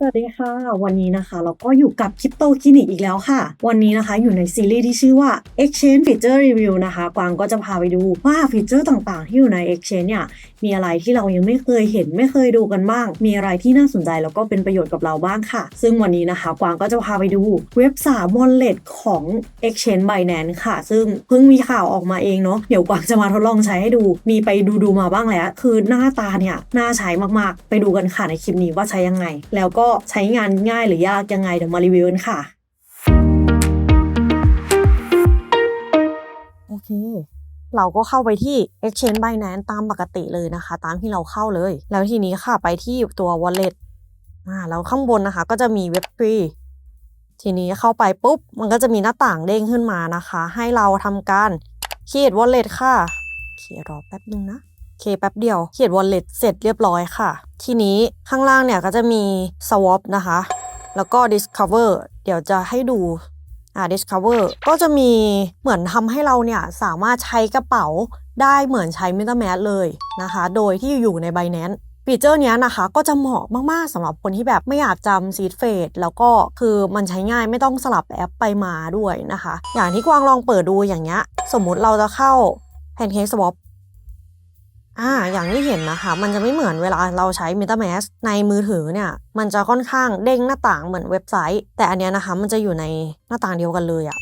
สวัสดีค่ะ วันนี้นะคะเราก็อยู่กับ Crypto Clinic อีกแล้วค่ะ วันนี้นะคะอยู่ในซีรีส์ที่ชื่อว่า Exchange Feature Review นะคะ กวางก็จะพาไปดูว่าฟีเจอร์ต่างๆ ที่อยู่ใน Exchange เนี่ยมีอะไรที่เรายังไม่เคยเห็นไม่เคยดูกันบ้าง มีอะไรที่น่าสนใจแล้วก็เป็นประโยชน์กับเราบ้างค่ะ ซึ่งวันนี้นะคะ กวางก็จะพาไปดูเว็บ3 Wallet ของ Exchange Binance ค่ะ ซึ่งเพิ่งมีข่าวออกมาเองเนาะเดี๋ยวกวางจะมาทดลองใช้ให้ดู มีไปดูดูๆมาบ้างแล้ว คือหน้าตาเนี่ยน่าใช้มากๆ ไปดูกันค่ะในคลิปนี้ว่าใช้ยังไง แล้วก็ใช้งานง่ายหรือยากยังไงเดี๋ยวมารีวิวกันค่ะ โอเค เราก็เข้าไปที่ Exchange Binance ตามปกติเลยนะคะ ตามที่เราเข้าเลย แล้วทีนี้ค่ะไปที่ตัว Wallet อ่าแล้วข้างบนนะคะ ก็จะมีเว็บฟรีทีนี้เข้าไปปุ๊บ มันก็จะมีหน้าต่างเด้งขึ้นมานะคะ ให้เราทำการ create wallet ค่ะเครอแป๊บนึงนะ เคแป๊บเดียว เขียน wallet เสร็จเรียบร้อยค่ะ ทีนี้ข้างล่างเนี่ยก็จะมี swap นะคะ แล้วก็ discover เดี๋ยวจะให้ดูอ่า discover ก็จะมีเหมือนทำให้เราเนี่ยสามารถใช้กระเป๋าได้เหมือนใช้ MetaMask เลยนะคะ โดยที่อยู่ใน Binance ฟีเจอร์เนี้ยนะคะก็จะเหมาะมาก ๆสำหรับคนที่แบบไม่อยากจำซีดเฟดแล้วก็คือมันใช้ง่ายไม่ต้องสลับแอปไปมาด้วยนะคะ อย่างที่กวางลองเปิดดูอย่างเงี้ย สมมุติเราจะเข้า Pancake Swap อ่าอย่างที่เห็นนะคะ มันจะไม่เหมือนเวลาเราใช้ MetaMask ในมือถือเนี่ย มันจะค่อนข้างเด้งหน้าต่างเหมือนเว็บไซต์ แต่อันเนี้ยนะคะ มันจะอยู่ในหน้าต่างเดียวกันเลยอะ่ะ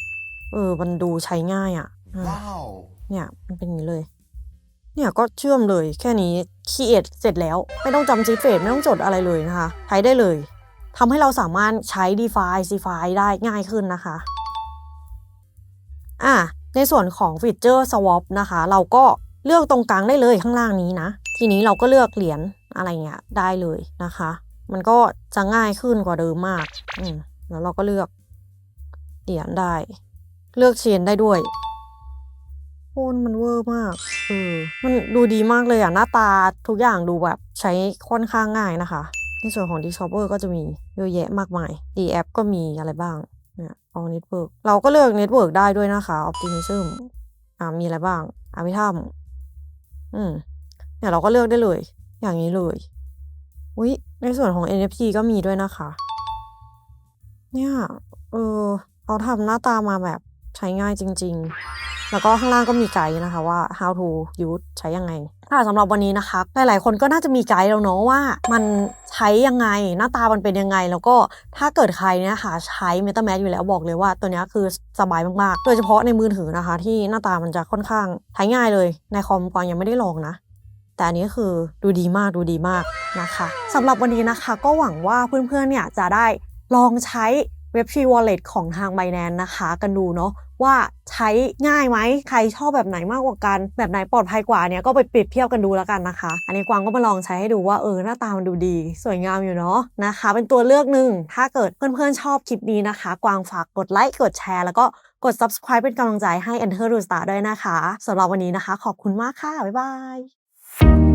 เออ มันดูใช้ง่ายอะ่ะอ่า Wow. เนี่ยมันเป็นอย่างนี้เลย เนี่ยก็เชื่อมเลยแค่นี้คีเอทเสร็จแล้ว ไม่ต้องจำซีเฟดไม่ต้องจดอะไรเลยนะคะ ใช้ได้เลยทำให้เราสามารถใช้ d e f i c f i ได้ง่ายขึ้นนะคะ อะในส่วนของฟีเจอร์ swap นะคะ เราก็ เลือกตรงกลางได้เลยข้างล่างนี้นะ ทีนี้เราก็เลือกเหรียญอะไรเงี้ยได้เลยนะคะ มันก็จะง่ายขึ้นกว่าเดิมมากอืมแล้วเราก็เลือกเหรียญได้ เลือกเชนได้ด้วยโอนมันเวอร์มากเออมันดูดีมากเลยอะหน้าตาทุกอย่างดูแบบใช้ค่อนข้างง่ายนะคะ ในส่วนของ d s h o p p e r ก็จะมีเยอะแยะมากมาย D app ก็มีอะไรบ้างเนี่ย All Network เราก็เลือก Network ได้ด้วยนะคะ Optimism อ่ามีอะไรบ้างอาพิธรรม อืมเนี่ยเราก็เลือกได้เลย อย่างนี้เลยอุ้ยในส่วนของ NFT ก็มีด้วยนะคะ เนี่ย เออเขาทำหน้าตามาแบบใช้ง่ายจริง ๆ แล้วก็ข้างล่างก็มีไกด์นะคะว่า how to use ใช้ยังไงค่ะสำหรับวันนี้นะคะ หลายๆ คนก็น่าจะมีไกด์แล้วเนาะว่า มันใช้ยังไงหน้าตามันเป็นยังไง แล้วก็ถ้าเกิดใครเนี่ยค่ะใช้ MetaMask อยู่แล้วบอกเลยว่าตัวนี้คือสบายมากๆ โดยเฉพาะในมือถือนะคะ ที่หน้าตามันจะค่อนข้างใช้ง่ายเลย ในคอมกวางยังไม่ได้ลองนะแต่อันนี้คือดูดีมากดูดีมากนะคะสำหรับวันนี้นะคะ ก็หวังว่าเพื่อนๆเนี่ยจะได้ลองใช้เว็บ Tree Wallet ของทาง Binance นะคะ กันดูเนาะ ว่าใช้ง่ายไหมใครชอบแบบไหนมากกว่ากัน แบบไหนปลอดภัยกว่าเนี่ยก็ไปเปรียบเทียบกันดูแล้วกันนะคะ อันนี้กวางก็มาลองใช้ให้ดูว่าเออหน้าตามันดูดี สวยงามอยู่เนาะนะคะ เป็นตัวเลือกหนึ่งถ้าเกิดเพื่อนๆชอบคลิปนี้นะคะ กวางฝากกดไลค์กดแชร์แล้วก็กด subscribe เป็นกำลังใจให้ Enter to Star ด้วยนะคะสำหรับวันนี้นะคะ ขอบคุณมากค่ะ บ๊ายบาย